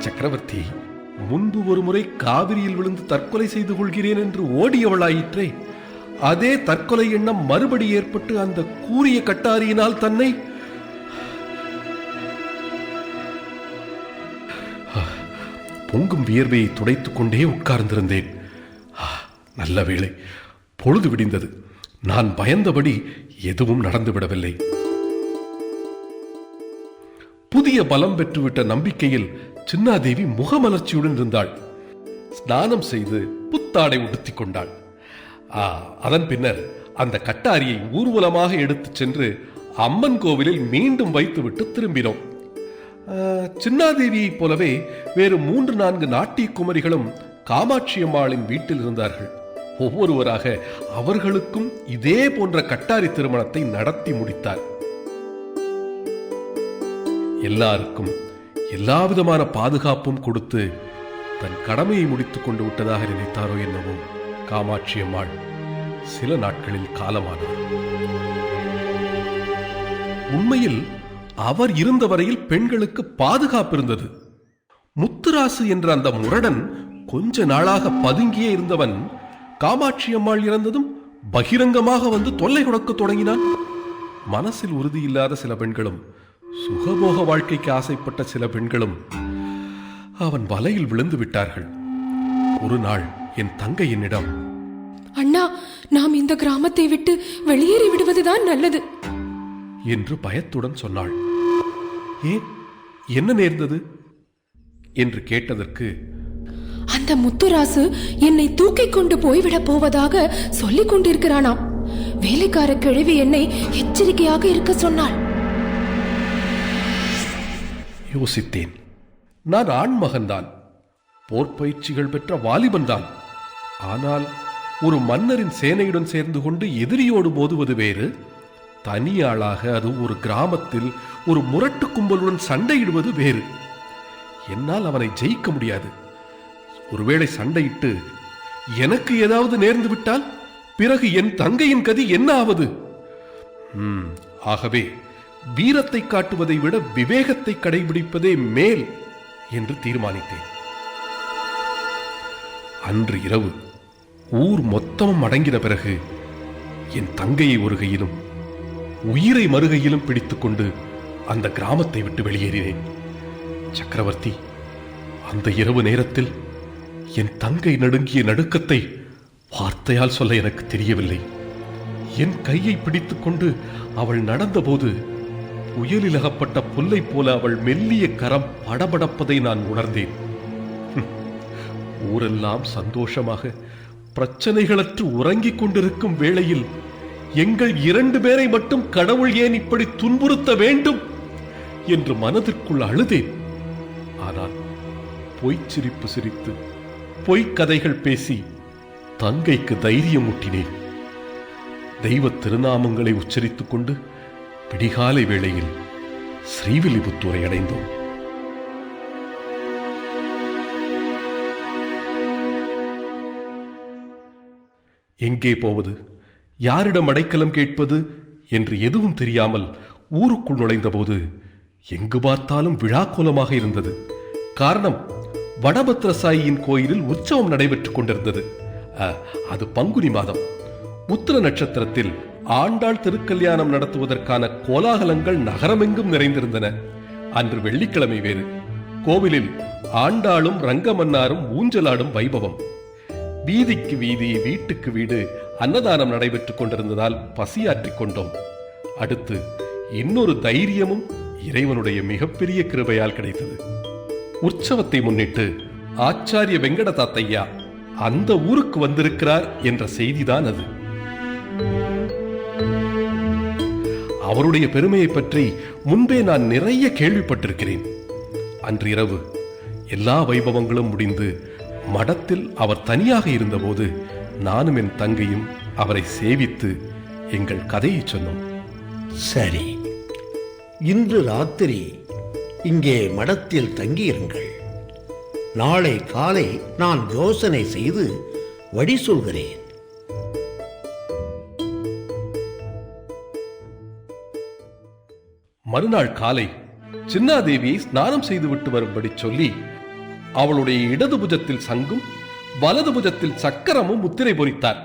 சக்கரவர்த்தி முன்பு ஒருமுறை காவிரியில் விழுந்து தற்கொலை செய்து கொள்கிறேன் என்று ஓடியவளாயிற்றே. அதே தற்கொலை எண்ணம் மறுபடி ஏற்பட்டு அந்த கூறிய கட்டாரியினால் தன்னை பொங்கும் வியர்வையை துடைத்துக் கொண்டே உட்கார்ந்திருந்தேன். நல்ல வேளை. பொழுது விடிந்தது. நான் பயந்தபடி எதுவும் நடந்துவிடவில்லை புதிய பலம் பெற்றுவிட்ட நம்பிக்கையில் சின்னாதேவி முகமலர்ச்சியுடன் இருந்தாள். ஸ்நானம் செய்து புத்தாடை உடுத்திக் கொண்டாள். அதன் பின்னர் அந்த கட்டாரியை ஊர்வலமாக எடுத்துச் சென்று அம்மன் கோவிலில் மீண்டும் வைத்துவிட்டு திரும்பினோம். சின்னாதேவியைப் போலவே வேறு மூன்று நான்கு நாட்டிய குமரிகளும் காமாட்சி அம்மாளின் வீட்டில் இருந்தார்கள். ஒவ்வொருவராக அவர்களுக்கும் இதே போன்ற கட்டாரி திருமணத்தை நடத்தி முடித்தார். எல்லாருக்கும் எல்லாவிதமான பாதுகாப்பும் கொடுத்து தன் கடமையை முடித்துக் கொண்டு விட்டதாக நினைத்தாரோ என்னவோ காமாட்சி அம்மாள் சில நாட்களில் காலமானார். உண்மையில் அவர் இருந்த வரையில் பெண்களுக்கு பாதுகாப்பு இருந்தது. முத்துராசு என்ற அந்த முரடன் கொஞ்ச நாளாக பதுங்கியே இருந்தவன் காமாட்சி அம்மாள் இறந்ததும் பகிரங்கமாக வந்து தொல்லை கொடுக்க தொடங்கினான். மனசில் உறுதியில்லாத சில பெண்களும் சுகபோக வாழ்க்கைக்கு ஆசைப்பட்ட சில பெண்களும் அவன் வலையில் விழுந்து விட்டார்கள். ஒரு நாள் என் தங்கை என்னிடம் அண்ணா நாம் இந்த கிராமத்தை விட்டு வெளியேறி விடுவதுதான் நல்லது. என்று பயத்துடன் சொன்னாள். ஏன்? என்ன நேர்ந்தது? என்று கேட்டதற்கு அந்த முத்துராசு என்னை தூக்கிக் கொண்டு போய்விடப் போவதாக சொல்லிக் கொண்டிருக்கிறானாம். வேலைக்கார கிழவி என்னை எச்சரிக்கையாக இருக்க சொன்னாள். யோசித்தேன். நான் ஆண்மகன்தான். போர் பயிற்சிகள் பெற்ற வாலிபன்தான். ஆனால் ஒரு மன்னரின் சேனையுடன் சேர்ந்து கொண்டு எதிரியோடு மோதுவது வேறு. தனியாளாக அது ஒரு கிராமத்தில் ஒரு முரட்டு கும்பலுடன் சண்டையிடுவது வேறு. என்னால் அவனை ஜெயிக்க முடியாது. ஒருவேளை சண்டையிட்டு எனக்கு ஏதாவது நேர்ந்து விட்டால் பிறகு என் தங்கையின் கதி என்ன ஆவது ம், ஆகவே வீரத்தை காட்டுவதை விட விவேகத்தை கடைபிடிப்பதே மேல் என்று தீர்மானித்தேன். அன்று இரவு ஊர் மொத்தமும் அடங்கின பிறகு என் தங்கையை ஒரு கையிலும் உயிரை மறுகையிலும் பிடித்துக்கொண்டு அந்த கிராமத்தை விட்டு வெளியேறினேன். சக்கரவர்த்தி அந்த இரவு நேரத்தில் என் தங்கை நடுங்கிய நடுக்கத்தை வார்த்தையால் சொல்ல எனக்கு தெரியவில்லை. என் கையை பிடித்துக்கொண்டு அவள் நடந்தபோது புயலில் அகப்பட்ட புல்லை போல அவள் மெல்லிய கரம் படபடப்பதை நான் உணர்ந்தேன். ஊரெல்லாம் சந்தோஷமாக பிரச்சனைகளற்று உறங்கிக் கொண்டிருக்கும் வேளையில் எங்கள் இரண்டு பேரை மட்டும் கடவுள் ஏன் இப்படி துன்புறுத்த வேண்டும் என்று மனதிற்குள் அழுதேன். ஆனால் பொய்ச் சிரிப்பு சிரித்து பொய்க் கதைகள் பேசி தங்கைக்கு தைரியம் ஊட்டினேன். தெய்வ திருநாமங்களை உச்சரித்துக் கொண்டு விடிகாலை வேளையில் ஸ்ரீவில்லிபுத்தூரை அடைந்தோம். எங்கே போவது? யாரிடம் அடைக்கலம் கேட்பது என்று எதுவும் தெரியாமல் ஊருக்குள் நுழைந்தபோது எங்கு பார்த்தாலும் விழாக்கோலமாக இருந்தது. காரணம் வடபத்ரசாயியின் கோயிலில் உற்சவம் நடைபெற்றுக் கொண்டிருந்தது. அ, அது பங்குனி மாதம். உத்திர நட்சத்திரத்தில் ஆண்டாள் திருக்கல்யாணம் நடத்துவதற்கான கோலாகலங்கள் நகரமெங்கும் நிறைந்திருந்தன. அன்று வெள்ளிக்கிழமை வேறு. கோவிலில் ஆண்டாளும் ரங்கமன்னாரும் ஊஞ்சலாடும் வைபவம். வீதிக்கு வீதி வீட்டுக்கு வீடு அன்னதானம் நடைபெற்றுக் கொண்டிருந்ததால் பசியாற்றிக் கொண்டோம். அடுத்து இன்னொரு தைரியமும் இறைவனுடைய மிகப்பெரிய கிருபையால் கிடைத்தது. உற்சவத்தை முன்னிட்டு ஆச்சாரிய வெங்கட தாத்தையா அந்த ஊருக்கு வந்திருக்கிறார் என்ற செய்திதான் அது. அவருடைய பெருமையை பற்றி முன்பே நான் நிறைய கேள்விப்பட்டிருக்கிறேன். அன்றிரவு எல்லா வைபவங்களும் முடிந்து மடத்தில் அவர் தனியாக இருந்தபோது நானும் என் தங்கையும் அவரை சேவித்து எங்கள் கதையை சொன்னோம். சரி. இன்று ராத்திரி இங்கே மடத்தில் தங்கியிருங்கள். நாளை காலை நான் யோசனை செய்து வழி சொல்கிறேன். மறுநாள் காலை சின்னாதேவியை ஸ்நானம் செய்துவிட்டு வரும்படி சொல்லி அவளுடைய இடது புஜத்தில் சங்கும் வலது புஜத்தில் சக்கரமும் முத்திரை பொறித்தார்.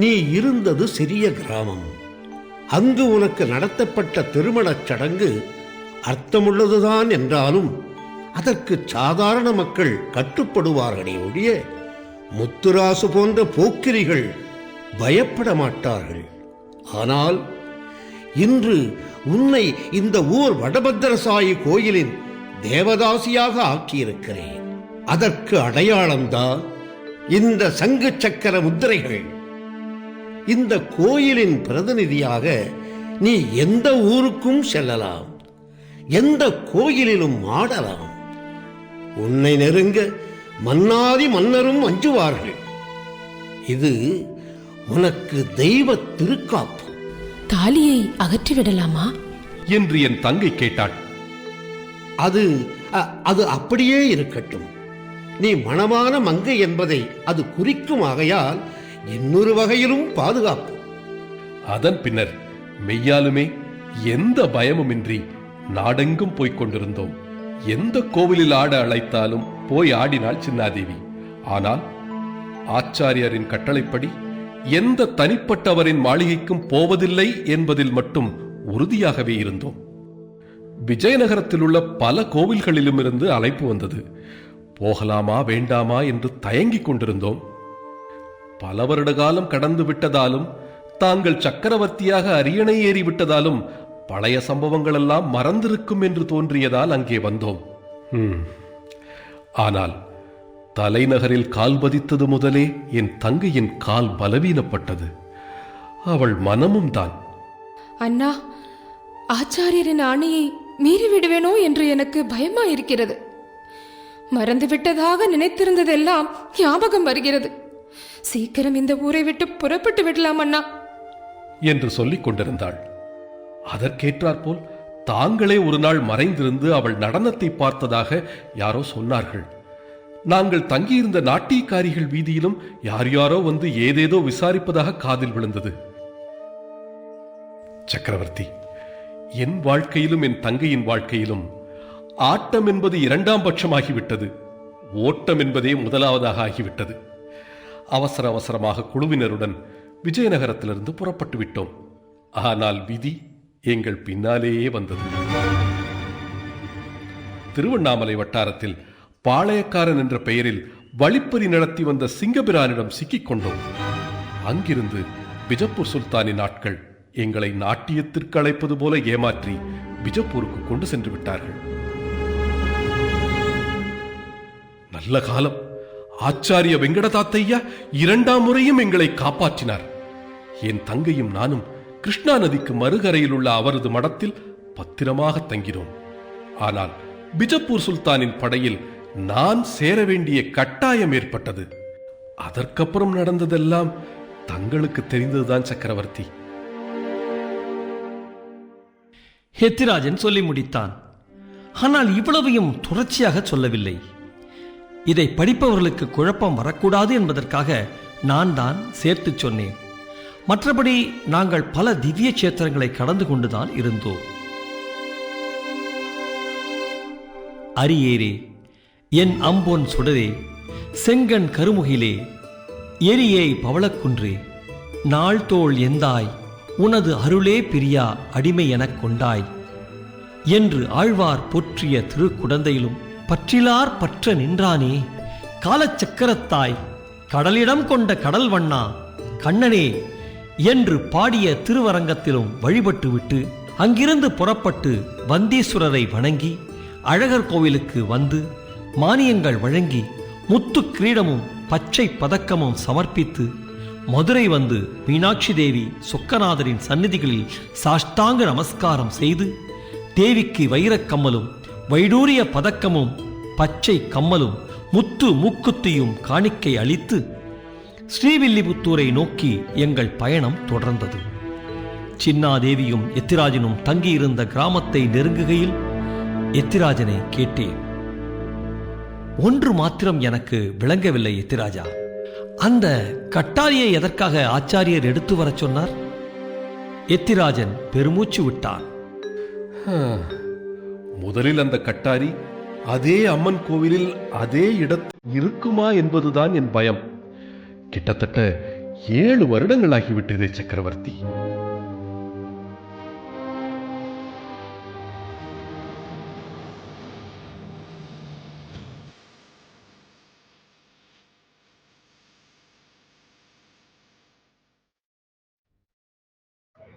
நீ இருந்தது சிறிய கிராமம். அங்கு உனக்கு நடத்தப்பட்ட திருமணச் சடங்கு அர்த்தமுள்ளதுதான் என்றாலும் அதற்கு சாதாரண மக்கள் கட்டுப்படுவார்களே ஒழிய முத்துராசு போன்ற போக்கிரிகள் பயப்பட மாட்டார்கள். ஆனால் இன்று உன்னை இந்த ஊர் வடபத்திரசாயி கோயிலின் தேவதாசியாக ஆக்கியிருக்கிறேன். அதற்கு அடையாளம்தான் இந்த சங்கு சக்கர முத்திரைகள். இந்த கோயிலின் பிரதிநிதியாக நீ எந்த ஊருக்கும் செல்லலாம். எந்த கோயிலிலும் ஆடலாம். உன்னை நெருங்க மன்னாதி மன்னரும் அஞ்சுவார்கள். இது உனக்கு தெய்வ திருக்காப்பு. தாலியை அகற்றிவிடலாமா என்று என் தங்கை கேட்டாள். அது அ- அது அப்படியே இருக்கட்டும். நீ மணமான மங்கை என்பதை அது குறிக்கும் ஆகையால் இன்னொரு வகையிலும் பாதுகாப்பு. அதன் பின்னர் மெய்யாலுமே எந்த பயமுமின்றி நாடெங்கும் போய்க் கொண்டிருந்தோம். எந்த கோவிலில் ஆட அழைத்தாலும் போய் ஆடினாள் சின்னாதேவி. ஆனால் ஆச்சாரியரின் கட்டளைப்படி எந்த தனிப்பட்டவரின் மாளிகைக்கும் போவதில்லை என்பதில் மட்டும் உறுதியாகவே இருந்தோம். விஜயநகரத்தில் உள்ள பல கோவில்களிலும் இருந்து அழைப்பு வந்தது. போகலாமா வேண்டாமா என்று தயங்கிக் கொண்டிருந்தோம். பல வருட காலம் கடந்து விட்டதாலும் தாங்கள் சக்கரவர்த்தியாக அரியணை ஏறி விட்டதாலும் பழைய சம்பவங்களெல்லாம் மறந்திருக்கும் என்று தோன்றியதால் அங்கே வந்தோம். ஆனால் தலைநகரில் கால் பதித்தது முதலே என் தங்கையின் கால் பலவீனப்பட்டது. அவள் மனமும் தான். அண்ணா ஆச்சாரியரின் ஆணையை மீறிவிடுவேனோ என்று எனக்கு பயமா இருக்கிறது மறந்துவிட்டதாக நினைத்திருந்ததெல்லாம் ஞாபகம் வருகிறது. சீக்கிரம் இந்த ஊரை விட்டு புறப்பட்டு விடலாம் அண்ணா. என்று சொல்லிக் கொண்டிருந்தாள். அதற்கேற்றாற்போல் தாங்களே ஒரு நாள் மறைந்திருந்து அவள் நடனத்தை பார்த்ததாக யாரோ சொன்னார்கள். நாங்கள் தங்கியிருந்த நாட்டியக்காரிகள் வீதியிலும் யார் யாரோ வந்து ஏதேதோ விசாரிப்பதாக காதில் விழுந்தது. சக்கரவர்த்தி என் வாழ்க்கையிலும் என் தங்கையின் வாழ்க்கையிலும் ஆட்டம் என்பது இரண்டாம் பட்சமாகிவிட்டது. ஓட்டம் என்பதே முதலாவதாக ஆகிவிட்டது. அவசர அவசரமாக குழுவினருடன் விஜயநகரத்திலிருந்து புறப்பட்டு விட்டோம். ஆனால் விதி எங்கள் பின்னாலேயே வந்தது. திருவண்ணாமலை வட்டாரத்தில் பாளையக்காரன் என்ற பெயரில் வழிப்பறி நடத்தி வந்த சிங்கபிரானிடம் சிக்கிக் கொண்டோம். அங்கிருந்து பிஜப்பூர் சுல்தானின் ஆட்கள் எங்களை நாட்டியத்திற்கு அழைப்பது போல ஏமாற்றி பிஜப்பூருக்கு கொண்டு சென்று விட்டார்கள். நல்ல காலம். ஆச்சாரிய வெங்கடதாத்தையா இரண்டாம் முறையும் எங்களை காப்பாற்றினார். என் தங்கையும் நானும் கிருஷ்ணா நதிக்கு மறுகரையில் உள்ள அவரது மடத்தில் பத்திரமாக தங்கினோம். ஆனால் பிஜப்பூர் சுல்தானின் படையில் நான் சேர வேண்டிய கட்டாயம் ஏற்பட்டது. அதற்கப்புறம் நடந்ததெல்லாம் தங்களுக்கு தெரிந்ததுதான் சக்கரவர்த்தி. ஹெத்திராஜன் சொல்லி முடித்தான். ஆனால் இவ்வளவையும் தொடர்ச்சியாக சொல்லவில்லை. இதை படிப்பவர்களுக்கு குழப்பம் வரக்கூடாது என்பதற்காக நான் தான் சேர்த்துச் சொன்னேன். மற்றபடி நாங்கள் பல திவ்ய சேத்திரங்களை கடந்து கொண்டுதான் இருந்தோம். அரியேரே என் அம்பொன் சுடரே செங்கன் கருமுகிலே எரியை பவளக்குன்றே நாள்தோள் எந்தாய் உனது அருளே பிரியா அடிமை எனக் கொண்டாய். என்று ஆழ்வார் போற்றிய திருக்குடந்தையிலும் பற்றிலார் பற்ற நின்றானே காலச்சக்கரத்தாய் கடலிடம் கொண்ட கடல் வண்ணா கண்ணனே என்று பாடிய திருவரங்கத்திலும் வழிபட்டுவிட்டு அங்கிருந்து புறப்பட்டு வந்தீஸ்வரரை வணங்கி அழகர் கோவிலுக்கு வந்து மானியங்கள் வழங்கி முத்து கிரீடமும் பச்சை பதக்கமும் சமர்ப்பித்து மதுரை வந்து மீனாட்சி தேவி சொக்கநாதரின் சந்நிதிகளில் சாஷ்டாங்க நமஸ்காரம் செய்து தேவிக்கு வைரக் கம்மலும் வைடூரிய பதக்கமும் பச்சை கம்மலும் முத்து மூக்குத்தியும் காணிக்கை அளித்து ஸ்ரீவில்லிபுத்தூரை நோக்கி எங்கள் பயணம் தொடர்ந்தது. சின்னாதேவியும் எத்திராஜனும் தங்கியிருந்த கிராமத்தை நெருங்குகையில் எத்திராஜனை கேட்டேன். ஒன்று மாத்திரம் எனக்கு விளங்கவில்லை எத்திராஜா. அந்த கட்டாரியை எதற்காக ஆச்சாரியர் எடுத்து வரச் சொன்னார்? எத்திராஜன் பெருமூச்சு விட்டான். முதலில் அந்த கட்டாரி அதே அம்மன் கோவிலில் அதே இடத்தில் இருக்குமா என்பதுதான் என் பயம். கிட்டத்தட்ட ஏழு வருடங்களாகிவிட்டதே சக்கரவர்த்தி.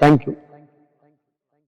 தேங்க்யூ